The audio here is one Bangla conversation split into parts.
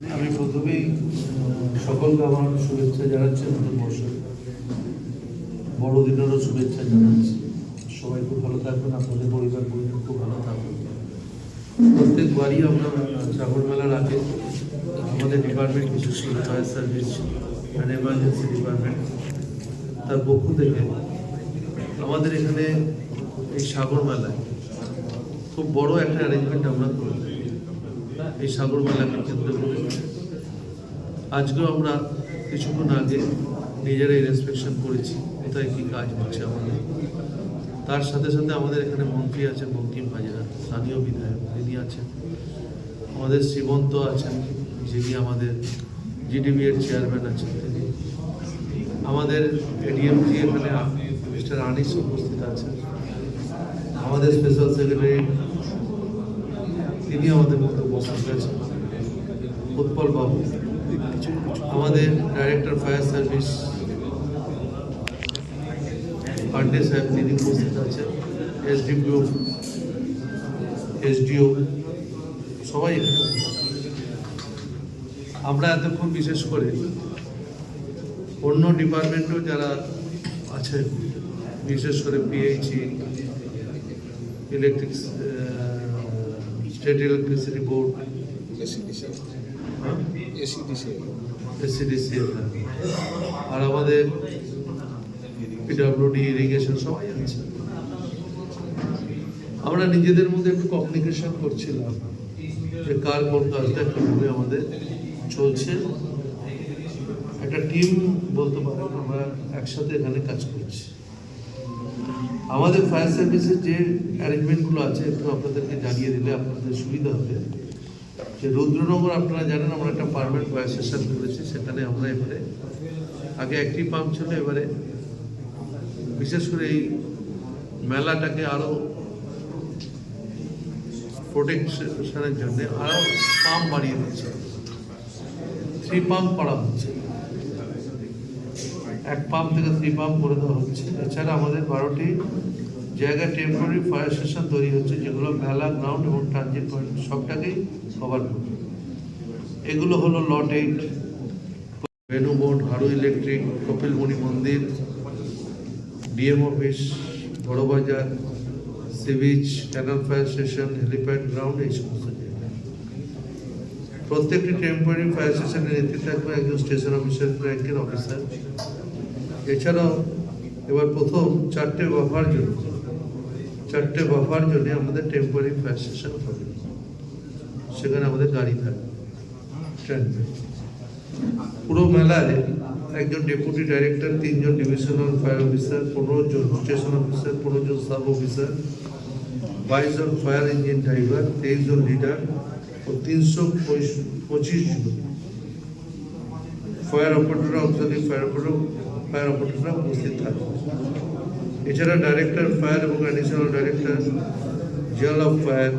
আমি প্রথমেই সকলকে আমার শুভেচ্ছা জানাচ্ছি নতুন বছর বড়দিনেরও শুভেচ্ছা জানাচ্ছি। সবাই খুব ভালো থাকবেন, আপনাদের পরিবার পরিজন খুব ভালো থাকবেন। প্রত্যেকবারই আমরা শ্রাবণ মেলার আগে আমাদের ডিপার্টমেন্ট বিশেষ করে fire service and emergency department তার পক্ষ থেকে আমাদের এখানে এই সাগর মেলায় খুব বড় একটা অ্যারেঞ্জমেন্ট আমরা করি এই সাগর মেলাকে কেন্দ্র করে আজকেও আমরা কিছুক্ষণ আগে নিজেরাই ইন্সপেকশন করেছি, কোথায় কী কাজ হচ্ছে আমাদের। তার সাথে সাথে আমাদের এখানে মন্ত্রী আছেন বঙ্কিম হাজরা, স্থানীয় বিধায়ক তিনি আছেন। আমাদের শ্রীমন্ত আছেন, যিনি আমাদের জিডিবি এর চেয়ারম্যান আছেন তিনি। আমাদের এডিএমজি এখানে মিস্টার আনিস উপস্থিত আছেন। আমাদের স্পেশাল সেক্রেটারি তিনি আমাদের মধ্যে উপস্থিত আছেন। উৎপল বাবু। আমাদের ডাইরেক্টর ফায়ার সার্ভিস পান্ডে সাহেব তিনি উপস্থিত আছেন। এসডিপিও এসডিও সবাই আমরা এতক্ষণ বিশেষ করে অন্য ডিপার্টমেন্টও যারা আছে বিশেষ করে PHE electric state electricity board AC DC. আর আমাদের পিডাব্লিউডি ইরিগেশন সবাই আছে। আমরা নিজেদের মধ্যে একটু কমিউনিকেশন করছিলাম যে কার কোন কাজটা কীভাবে আমাদের চলছে। একটা টিম বলতে পারেন, আমরা একসাথে এখানে কাজ করছি। আমাদের ফায়ার সার্ভিসের যে অ্যারেঞ্জমেন্টগুলো আছে, একটু আপনাদেরকে জানিয়ে দিলে আপনাদের সুবিধা হবে। যে রুদ্রনগর আপনারা জানেন আমরা একটা পারমানেন্ট ফায়ার স্টেশন করেছি, সেখানে আমরা এবারে আগে একটি পাম্প ছিল, এবারে বিশেষ করে এই মেলাটাকে আরও প্রোটেকশনের জন্য আরও পাম্প বাড়িয়ে দিচ্ছে। থ্রি পাম্প করা হচ্ছে। এক পাম্প থেকে থ্রি পাম্প করে দেওয়া হচ্ছে। এছাড়া আমাদের বারোটি জায়গায় টেম্পোরারি ফায়ার স্টেশন তৈরি হচ্ছে, যেগুলো মেলা গ্রাউন্ড এবং ট্রানজিট পয়েন্ট সবটাকেই কভার করবে। এগুলো হলো লট এইট ভেনু বোর্ড হারু ইলেকট্রিক কপিলমণি মন্দির DM office Barabazar sea beach canal fire station helipad ground এই সমস্ত জায়গায় প্রত্যেকটি টেম্পোরারি ফায়ার স্টেশনের নেতৃত্বে থাকবে একজন স্টেশন অফিসার র্যাঙ্কের অফিসার এছাড়াও এবার প্রথম চারটে বাফার জন্য চারটে বাফার জন্য আমাদের টেম্পোরারি ফায়ার স্টেশন হবে সেখানে আমাদের গাড়ি থাকবে পুরো মেলায় একজন ডেপুটি ডাইরেক্টর তিনজন ডিভিশনাল ফায়ার অফিসার পনেরো জন স্টেশন অফিসার পনেরো জন সাব অফিসার বাইশ জন ফায়ার ইঞ্জিন ড্রাইভার তেইশ জন লিডার ও তিনশো পঁচিশ জন fire operator auxiliary fire operator fire অপারেটররা উপস্থিত থাকবে এছাড়া ডাইরেক্টর ফায়ার এবং additional director general of fire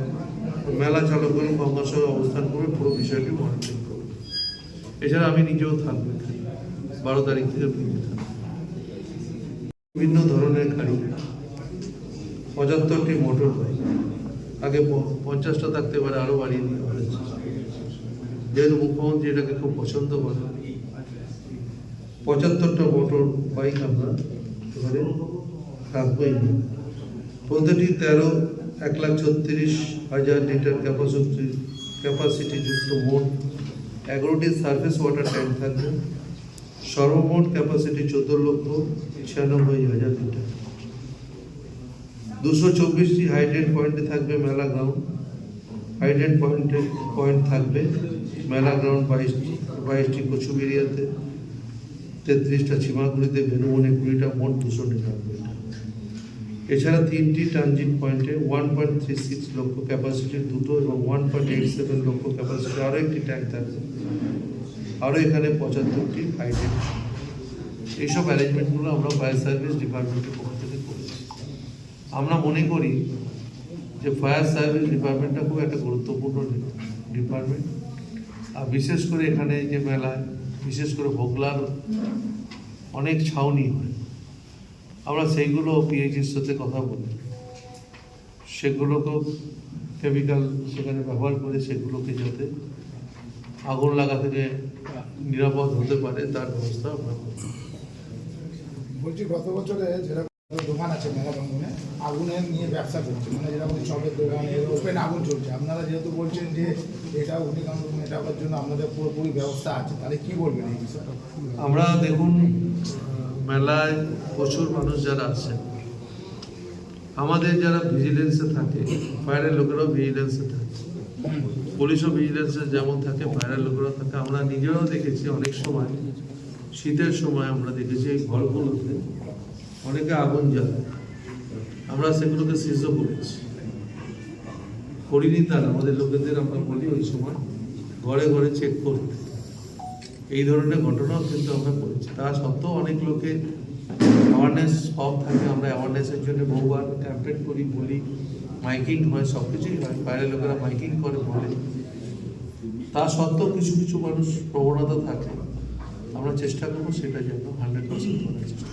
মেলা চালকগণ কর্মসহ অবস্থান করে পুরো বিষয়টি মনিটরিং করবে। এছাড়া আমি নিজেও থাকব বারো তারিখ থেকে ভিড়ে থাকব। বিভিন্ন ধরনের গাড়ি। পঁচাত্তরটি মোটর বাইক আগে পঞ্চাশটা থাকতে পারে আরও বাড়িয়ে দেওয়া হয়েছে যেহেতু মুখ্যমন্ত্রী এটাকে খুব পছন্দ করে পঁচাত্তরটা মোটর বাইক আমরা এই প্রতিটি তেরো, এক লাখ ছত্রিশ হাজার লিটার ক্যাপাসিটি ক্যাপাসিটি যুক্ত মোট এগারোটি সার্ফেস ওয়াটার ট্যাঙ্ক থাকবে। সর্বমোট ক্যাপাসিটি চোদ্দ লক্ষ ছিয়ানব্বই হাজার লিটার। দুশো চব্বিশটি হাইড্রেট পয়েন্টে থাকবে মেলা গ্রাউন্ড হাইড্রেট পয়েন্টে পয়েন্ট থাকবে মেলা গ্রাউন্ড বাইশটি বাইশটি কচুবেরিয়াতে। তেত্রিশটা ছিমাগুড়িতে বেনুমনে কুড়িটা, মোট দুশো নিরানব্বইটা এছাড়া তিনটি ট্রানজিট পয়েন্টে ওয়ান পয়েন্ট থ্রি সিক্স লক্ষ ক্যাপাসিটির দুটো এবং ওয়ান পয়েন্ট এইট সেভেন লক্ষ ক্যাপাসিটির আরও একটি ট্যাঙ্ক থাকবে। আরও এখানে পঁচাত্তরটি হাইড্রেট এইসব অ্যারেঞ্জমেন্টগুলো আমরা ফায়ার সার্ভিস ডিপার্টমেন্টের পক্ষ থেকে করেছি। আমরা মনে করি যে ফায়ার সার্ভিস ডিপার্টমেন্টটা খুব একটা গুরুত্বপূর্ণ ডিপার্টমেন্ট আর বিশেষ করে এখানে যে মেলায়, বিশেষ করে হোগলার অনেক ছাউনি হয়। আমরা সেইগুলো পিএইচির সাথে কথা বলি। সেগুলোকেও কেমিক্যাল সেখানে ব্যবহার করে সেগুলোকে যাতে আগুন লাগা থেকে নিরাপদ হতে পারে তার ব্যবস্থা আমরা। বলছি গত বছরে যেরকম দোকান আছে মেলা প্রাঙ্গনে আগুনের নিয়ে ব্যবসা করছে। মানে যেরকম চপের দোকান ওপেন আগুন চলছে। আপনারা যেহেতু বলছেন যে এটা অগ্নিকাণ্ড মেটাবার জন্য আপনাদের পুরোপুরি ব্যবস্থা আছে তাহলে কি বলবেন এই বিষয়ে? আমরা দেখুন মেলায় প্রচুর মানুষ যারা আছেন আমাদের যারা ভিজিলেন্সে থাকে, বাইরের লোকেরাও ভিজিলেন্সে থাকে। পুলিশও ভিজিলেন্সে যেমন থাকে, বাইরের লোকেরাও থাকে। আমরা নিজেরাও দেখেছি অনেক সময়, শীতের সময় আমরা দেখেছি এই ঘরগুলোতে অনেকে আগুন জ্বালায়। আমরা সেগুলোকে সিদ্ধ করেছি। করিনি তার, আমাদের লোকেদের আমরা বলি ওই সময় ঘরে ঘরে চেক করতে এই ধরনের ঘটনাও কিন্তু আমরা পড়েছি তা সত্ত্বেও অনেক লোকে অ্যাওয়ারনেস সব থাকে। আমরা অ্যাওয়ারনেসের জন্য বহুবার ক্যাম্পেন করি, বলি মাইকিং হয় সব কিছুই হয়। বাইরের লোকেরা মাইকিং করে, বলে। তা সত্ত্বেও কিছু কিছু মানুষ প্রবণতা থাকে। আমরা চেষ্টা করব সেটা যেন হান্ড্রেড পার্সেন্ট করার চেষ্টা।